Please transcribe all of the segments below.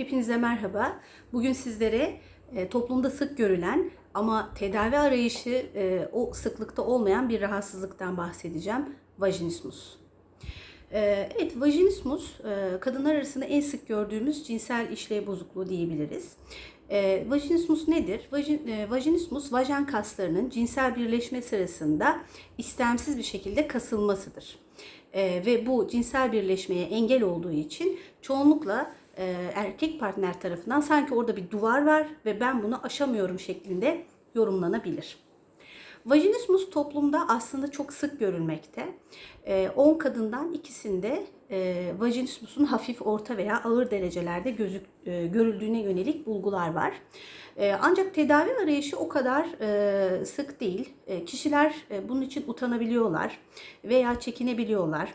Hepinize merhaba. Bugün sizlere e, toplumda sık görülen ama tedavi arayışı e, o sıklıkta olmayan bir rahatsızlıktan bahsedeceğim. Vajinismus. E, evet, vajinismus kadınlar arasında en sık gördüğümüz cinsel işlev bozukluğu diyebiliriz. E, vajinismus nedir? Vajin, vajinismus vajen kaslarının cinsel birleşme sırasında istemsiz bir şekilde kasılmasıdır. Ve bu cinsel birleşmeye engel olduğu için çoğunlukla erkek partner tarafından sanki orada bir duvar var ve ben bunu aşamıyorum şeklinde yorumlanabilir. Vajinismus toplumda aslında çok sık görülmekte. 10 kadından ikisinde e, vajinismusun hafif, orta veya ağır derecelerde gözük, e, görüldüğüne yönelik bulgular var. E, ancak tedavi arayışı o kadar e, sık değil. E, kişiler e, bunun için utanabiliyorlar veya çekinebiliyorlar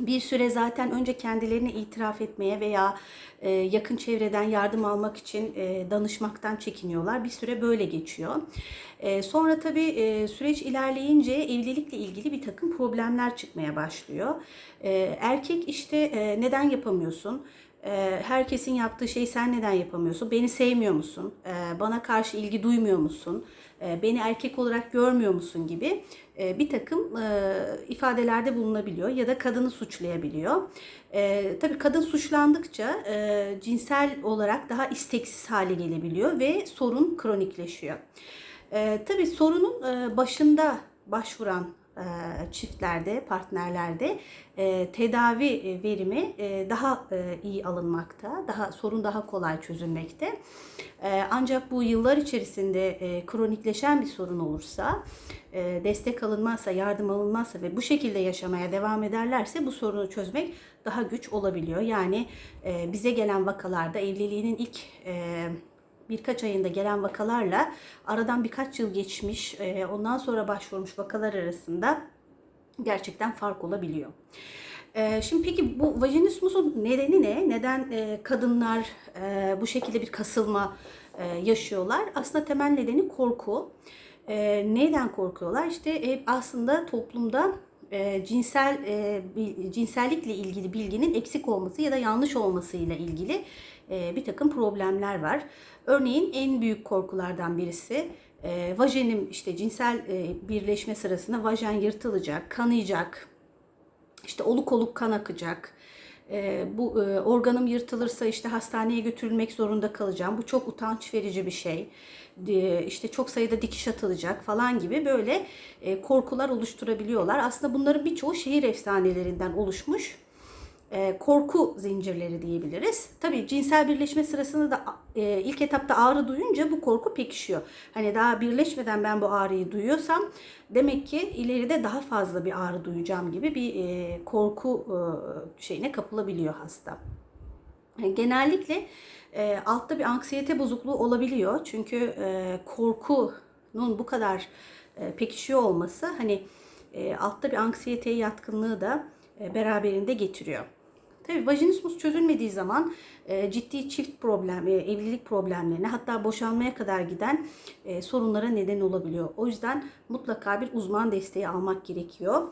bir süre zaten önce kendilerini itiraf etmeye veya e, yakın çevreden yardım almak için e, danışmaktan çekiniyorlar. Bir süre böyle geçiyor. E, sonra tabii süreç ilerleyince evlilikle ilgili bir takım problemler çıkmaya başlıyor. Erkek işte neden yapamıyorsun? E, herkesin yaptığı şeyi sen neden yapamıyorsun? Beni sevmiyor musun? E, bana karşı ilgi duymuyor musun? E, beni erkek olarak görmüyor musun gibi e, bir takım e, ifadelerde bulunabiliyor ya da kadını suçlayabiliyor. Tabii kadın suçlandıkça cinsel olarak daha isteksiz hale gelebiliyor ve sorun kronikleşiyor. Tabii sorunun başında başvuran e, çiftlerde, partnerlerde e, tedavi verimi e, daha iyi alınmakta, daha sorun daha kolay çözülmekte. Ancak bu yıllar içerisinde kronikleşen bir sorun olursa, destek alınmazsa, yardım alınmazsa ve bu şekilde yaşamaya devam ederlerse bu sorunu çözmek daha güç olabiliyor. Yani bize gelen vakalarda evliliğinin ilk birkaç ayında gelen vakalarla aradan birkaç yıl geçmiş e, ondan sonra başvurmuş vakalar arasında gerçekten fark olabiliyor. E, şimdi peki bu vajinismusun nedeni ne? Neden e, kadınlar bu şekilde bir kasılma yaşıyorlar? Aslında temel nedeni korku. Neyden korkuyorlar? İşte aslında toplumda cinsel cinsellikle ilgili bilginin eksik olması ya da yanlış olmasıyla ilgili bir takım problemler var. Örneğin en büyük korkulardan birisi e, vajenim işte cinsel e, birleşme sırasında vajen yırtılacak, kanayacak, işte oluk oluk kan akacak. E, bu e, organım yırtılırsa işte hastaneye götürülmek zorunda kalacağım. Bu çok utanç verici bir şey. E, işte çok sayıda dikiş atılacak falan gibi böyle e, korkular oluşturabiliyorlar. Aslında bunların birçoğu şehir efsanelerinden oluşmuş e, korku zincirleri diyebiliriz. Tabii cinsel birleşme sırasında da e, ilk etapta ağrı duyunca bu korku pekişiyor. Hani daha birleşmeden ben bu ağrıyı duyuyorsam demek ki ileride daha fazla bir ağrı duyacağım gibi bir e, korku şeyine kapılabiliyor hasta. genellikle altta bir anksiyete bozukluğu olabiliyor. Çünkü korkunun bu kadar pekişiyor olması hani altta bir anksiyeteye yatkınlığı da beraberinde getiriyor. Tabii vajinismus çözülmediği zaman e, ciddi çift problem, e, evlilik problemlerine hatta boşanmaya kadar giden e, sorunlara neden olabiliyor. O yüzden mutlaka bir uzman desteği almak gerekiyor.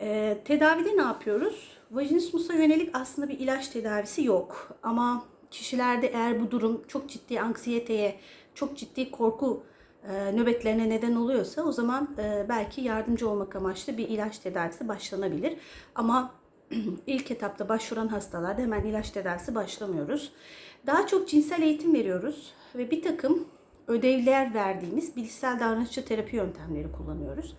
E, tedavide ne yapıyoruz? Vajinismusa yönelik aslında bir ilaç tedavisi yok. Ama kişilerde eğer bu durum çok ciddi anksiyeteye, çok ciddi korku e, nöbetlerine neden oluyorsa o zaman e, belki yardımcı olmak amaçlı bir ilaç tedavisi başlanabilir. Ama ilk etapta başvuran hastalarda hemen ilaç tedavisi başlamıyoruz. Daha çok cinsel eğitim veriyoruz ve bir takım ödevler verdiğimiz bilişsel davranışçı terapi yöntemleri kullanıyoruz.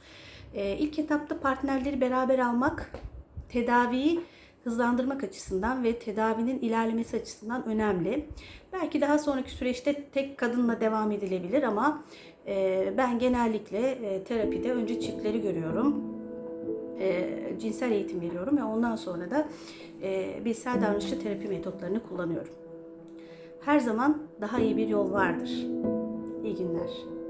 Ee, ilk etapta partnerleri beraber almak tedaviyi hızlandırmak açısından ve tedavinin ilerlemesi açısından önemli. Belki daha sonraki süreçte tek kadınla devam edilebilir ama e, ben genellikle e, terapide önce çiftleri görüyorum e, cinsel eğitim veriyorum ve ondan sonra da e, bilsel davranışçı terapi metotlarını kullanıyorum. Her zaman daha iyi bir yol vardır. İyi günler.